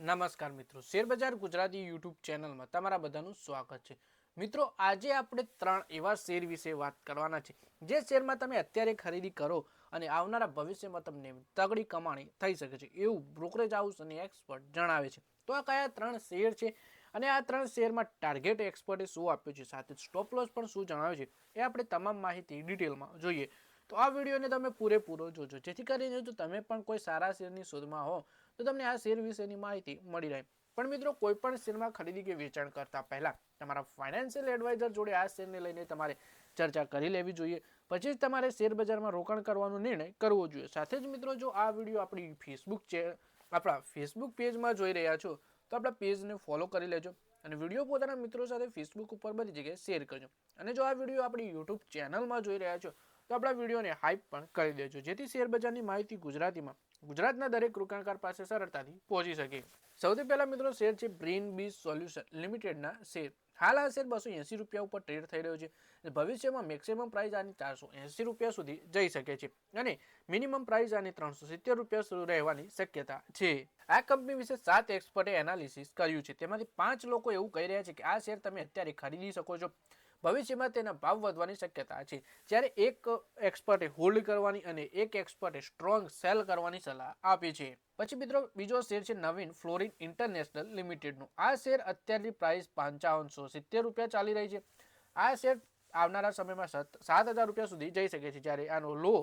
નમસ્કાર મિત્રો. શેરબજાર ગુજરાતી યુટ્યુબ ચેનલમાં તમારા બધાનું સ્વાગત છે. મિત્રો, આજે આપણે ત્રણ એવા શેર વિશે વાત કરવાના છે, જે શેરમાં તમે અત્યારે ખરીદી કરો અને આવનારા ભવિષ્યમાં તમને તગડી કમાણી થઈ શકે છે, એવું બ્રોકરેજ હાઉસ અને એક્સપર્ટ જણાવે છે. તો આ કયા ત્રણ શેર છે અને આ ત્રણ શેરમાં ટાર્ગેટ એક્સપર્ટે શું આપ્યું છે, સાથે સ્ટોપ લોસ પણ શું જણાવ્યું છે, એ આપણે તમામ માહિતી ડિટેલમાં જોઈએ. તો આ વિડીયોને તમે પૂરેપૂરો જોજો. જેથી કરીને જો તમે પણ કોઈ સારા શેરની શોધમાં હો તો તમને આ શેર વિશેની માહિતી મળી રહે. પણ મિત્રો, કોઈ પણ શેરમાં ખરીદી કે વેચાણ કરતા પહેલા તમારા ફાઇનાન્શિયલ એડવાઇઝર જોડે આ શેરને લઈને તમારે ચર્ચા કરી લેવી જોઈએ. પછી જ તમારે શેર બજારમાં રોકાણ કરવાનો નિર્ણય કરવો જોઈએ. સાથે જ મિત્રો, જો આ વીડિયો આપણી ફેસબુક છે આપણા ફેસબુક પેજમાં જોઈ રહ્યા છો, તો આપણા પેજને ફોલો કરી લેજો અને વીડિયો પોતાના મિત્રો સાથે ફેસબુક ઉપર બધી જગ્યાએ શેર કરજો. અને જો આ વીડિયો આપણી યુટ્યુબ ચેનલમાં જોઈ રહ્યા છો તો આપણા વિડીયોને હાઈપ પણ કરી દેજો, જેથી શેરબજારની માહિતી ગુજરાતીમાં, ગુજરાતના દરેક રોકાણકાર પાસે સરળતાથી પહોંચી શકે. સૌથી પહેલા મિત્રો, શેર છે બ્રેન બી સોલ્યુશન લિમિટેડના શેર. હાલ આ શેર બસો એંસી રૂપિયા ઉપર ટ્રેડ થઈ રહ્યો છે ભવિષ્યમાં મેક્સિમમ પ્રાઇસ આની ચારસો એંસી રૂપિયા સુધી જઈ શકે છે અને મિનિમમ પ્રાઇસ આની ત્રણસો સિત્તેર રૂપિયા સુધી રહેવાની શક્યતા છે. આ કંપની વિશે સાત એક્સપર્ટે એનાલિસિસ કર્યું છે. તેમાંથી પાંચ લોકો એવું કહી રહ્યા છે કે આ શેર તમે અત્યારે ખરીદી શકો છો. ભવિષ્યમાં તેના ભાવ વધવાની શક્યતા છે. જ્યારે એક એક્સપર્ટે હોલ્ડ કરવાની અને એક એક્સપર્ટે સ્ટ્રોંગ સેલ કરવાની સલાહ આપી છે. પછી મિત્રો, બીજો શેર છે નવીન ફ્લોરિન ઇન્ટરનેશનલ લિમિટેડનું. આ શેર અત્યારની પ્રાઇસ પંચાવનસો સિત્તેર રૂપિયા ચાલી રહી છે. આ શેર આવનારા સમયમાં સાત હજાર રૂપિયા સુધી જઈ શકે છે. જ્યારે આનો લો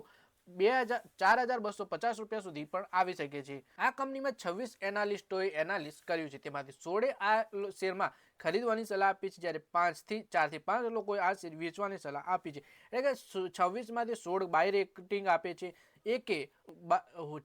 બે હજાર, ચાર હજાર બસો પચાસ રૂપિયા સુધી પણ આવી શકે છે. આ કંપનીમાં છવ્વીસ એનાલિસ્ટોએ એનાલિસ્ટ કર્યું છે. તેમાંથી સોળે આ શેરમાં ખરીદવાની સલાહ આપી છે. જ્યારે પાંચથી, ચારથી પાંચ લોકોએ આ શેર વેચવાની સલાહ આપી છે. એટલે કે છવ્વીસમાંથી સોળ બાય રેટિંગ આપે છે. એકે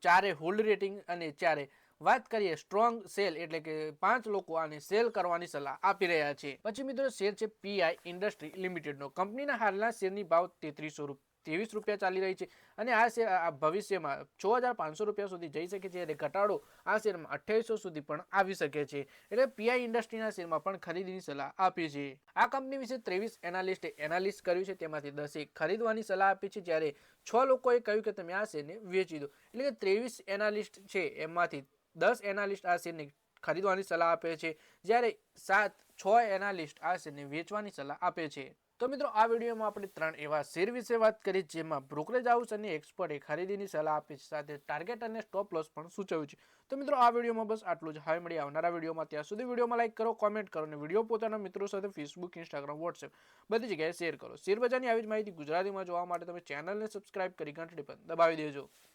ચારે હોલ્ડ રેટિંગ અને ચારે વાત કરીએ સ્ટ્રોંગ સેલ એટલે કે પાંચ લોકો આને સેલ કરવાની સલાહ આપી રહ્યા છે. પછી મિત્રો શેર છે પીઆઈ ઇન્ડસ્ટ્રી લિમિટેડનો. કંપનીના હાલના શેરની ભાવ તેત્રીસો રૂપિયા ત્રેવીસ રૂપિયા ચાલી રહી છે. અને આ શેર ભવિષ્યમાં છ હજાર પાંચસો રૂપિયા સુધી જઈ શકે છે અને ઘટાડો આ શેરમાં અઠ્યાવીસો સુધી પણ આવી શકે છે. એટલે પીઆઈ ઇન્ડસ્ટ્રીના શેરમાં પણ ખરીદીની સલાહ આપી છે. આ કંપની વિશે ત્રેવીસ એનાલિસ્ટે એનાલિસ્ટ કર્યું છે. તેમાંથી દસે ખરીદવાની સલાહ આપી છે. જ્યારે છ લોકોએ કહ્યું કે તમે આ શેરને વેચી દો. એટલે કે ત્રેવીસ એનાલિસ્ટ છે. એમાંથી દસ એનાલિસ્ટ આ શેરને ખરીદવાની સલાહ આપે છે. જ્યારે સાત, છ એનાલિસ્ટ આ શેરને વેચવાની સલાહ આપે છે. તો મિત્રો, આ વિડીયોમાં આપણે ત્રણ એવા શેર વિશે વાત કરી, જેમાં બ્રોકરેજ હાઉસ અને એક્સપર્ટે ખરીદીની સલાહ આપી છે. સાથે ટાર્ગેટ અને સ્ટોપ લોસ પણ સૂચવ્યું છે. તો મિત્રો, આ વિડીયોમાં બસ આટલું જ. હવે મળી આવનારા વિડીયોમાં. ત્યાં સુધી વિડીયોમાં લાઈક કરો કોમેન્ટ કરો અને વીડિયો પોતાના મિત્રો સાથે ફેસબુક ઇન્સ્ટાગ્રામ વોટ્સએપ બધી જગ્યાએ શેર કરો. શેર બજારની આવી જ માહિતી ગુજરાતીમાં જોવા માટે તમે ચેનલને સબસ્ક્રાઇબ કરી ઘંટડી પણ દબાવી દેજો.